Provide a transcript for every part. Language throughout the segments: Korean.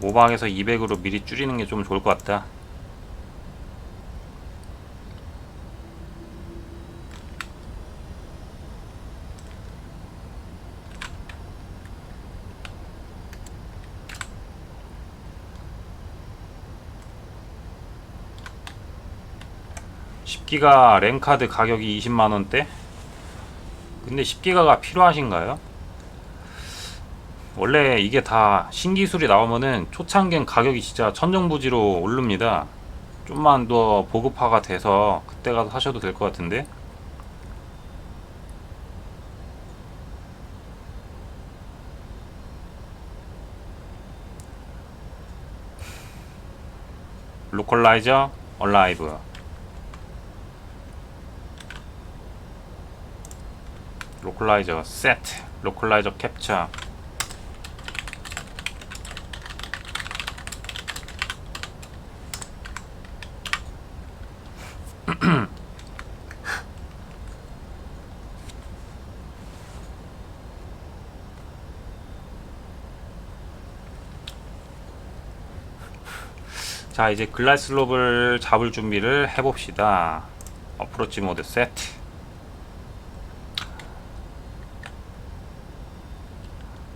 모방에서 200으로 미리 줄이는 게 좀 좋을 것 같다. (10기가) 랜카드 가격이 (20만원대) 근데 (10기가가) 필요하신가요? 원래 이게 다 신기술이 나오면은 초창기엔 가격이 진짜 천정부지로 오릅니다. 좀만 더 보급화가 돼서 그때 가서 사셔도 될 것 같은데. 로컬라이저 얼라이브 로컬라이저 세트 로컬라이저 캡처 자 이제 글라스롭을 잡을 준비를 해봅시다. 어프로치 모드 세트.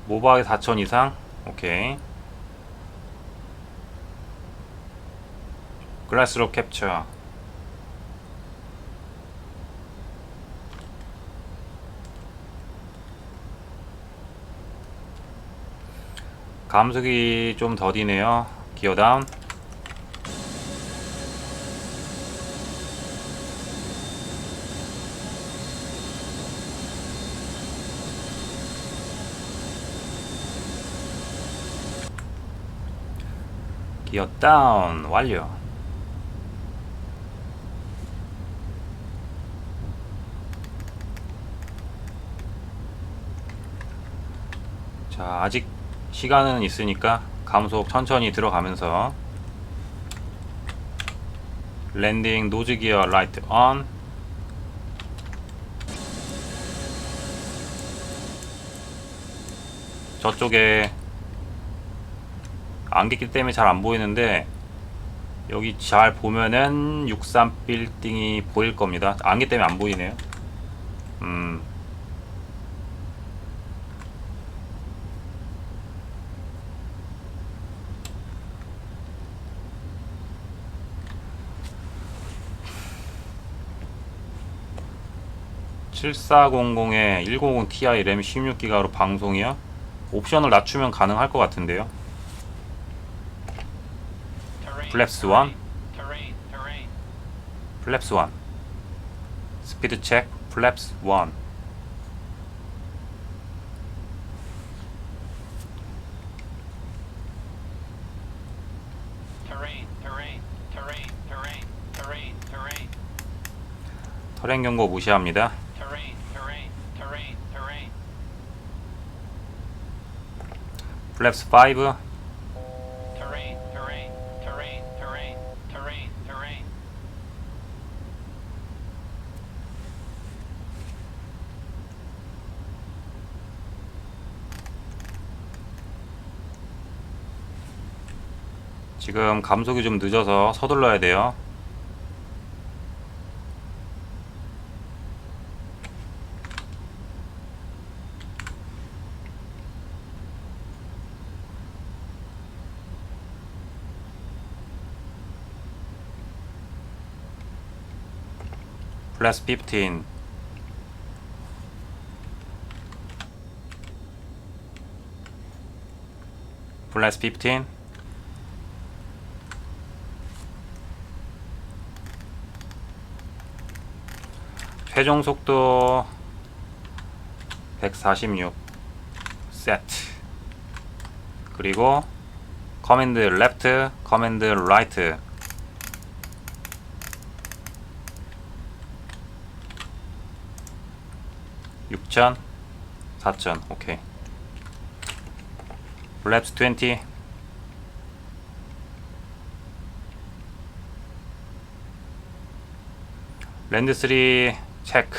모바에 4천 이상? 오케이. 글라스롭 캡처. 감속이 좀 더디네요. 기어 다운 기어 다운 완료. 자 아직 시간은 있으니까 감속 천천히 들어가면서 랜딩 노즈 기어 라이트 온 저쪽에 안개 끼 때문에 잘 안 보이는데 여기 잘 보면은 63 빌딩이 보일 겁니다. 안개 때문에 안 보이네요. 음. (7400에) (150 ti) 램 (16기가로) 방송이요 옵션을 낮추면 가능할 것 같은데요 플랩스 플랩스 1 1. 플랩스 1 스피드 체크 플랩스 1 터렌 경고 무시합니다. 플랩스 5 지금 감속이 좀 늦어서 서둘러야 돼요. 플러스 15 플러스 15 최종 속도 146 세트 그리고 커맨드 레프트 커맨드 라이트 (6000) (4000) 오케이. 랩스 20 랜드 3 체크.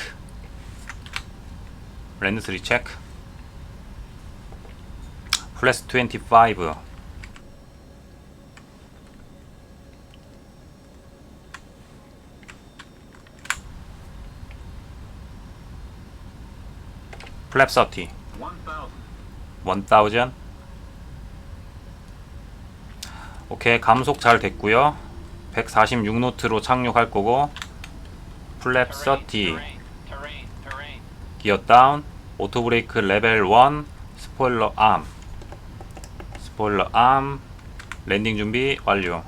랜드 3 체크. 플래스 25 플랩 서티. 1000 오케이 감속 잘 됐고요. 146노트로 착륙할 거고. 플랩 30 Terrain, terrain, terrain. 기어 다운 오토 브레이크 레벨 1 스포일러 암 스포일러 암 랜딩 준비 완료.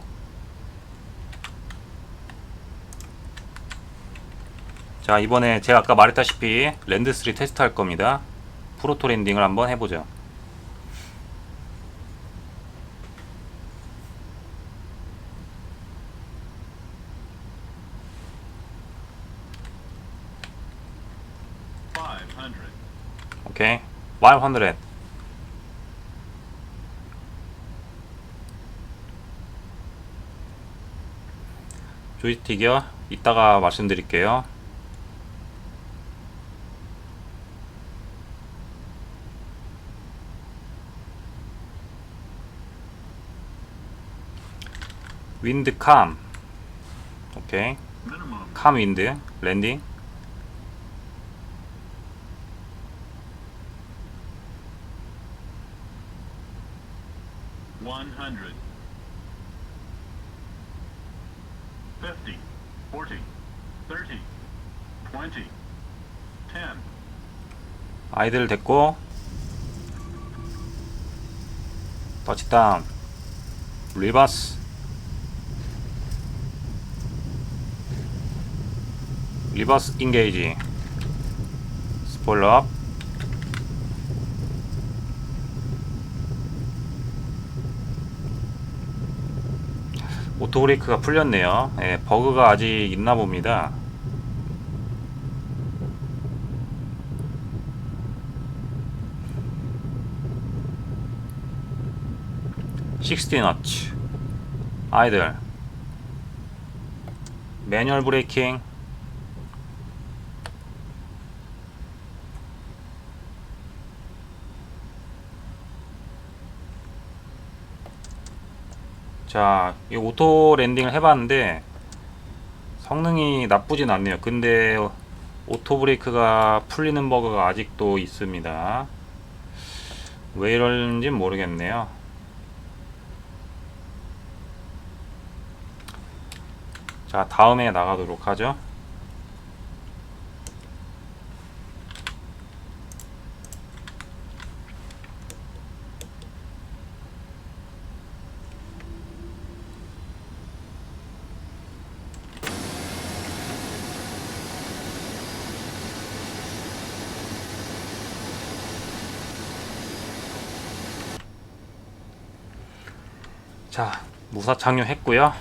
자 이번에 제가 아까 말했다시피 랜드 3 테스트 할 겁니다. 프로토 랜딩을 한번 해보죠 오케이. 500 조이스틱이요? 이따가 말씀드릴게요. 윈드 캄. 오케이. 캄 윈드. 랜딩 One hundred. Fifty. Forty. Thirty. Twenty. Ten. 아이들 됐고 터치다운 리버스 리버스 인게이지 스포일러 업 오토브레이크가 풀렸네요. 예, 버그가 아직 있나 봅니다. 식스티 너츠 아이들. 매뉴얼 브레이킹 자, 이 오토 랜딩을 해봤는데 성능이 나쁘진 않네요. 근데 오토 브레이크가 풀리는 버그가 아직도 있습니다. 왜 이런지 모르겠네요. 자, 다음에 나가도록 하죠. 자, 무사 착륙했고요.